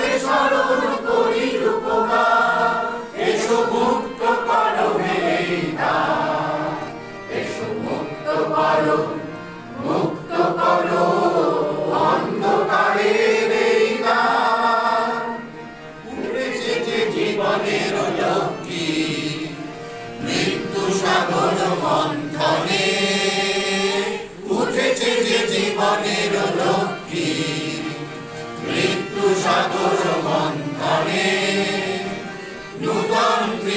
তারে স্মরণ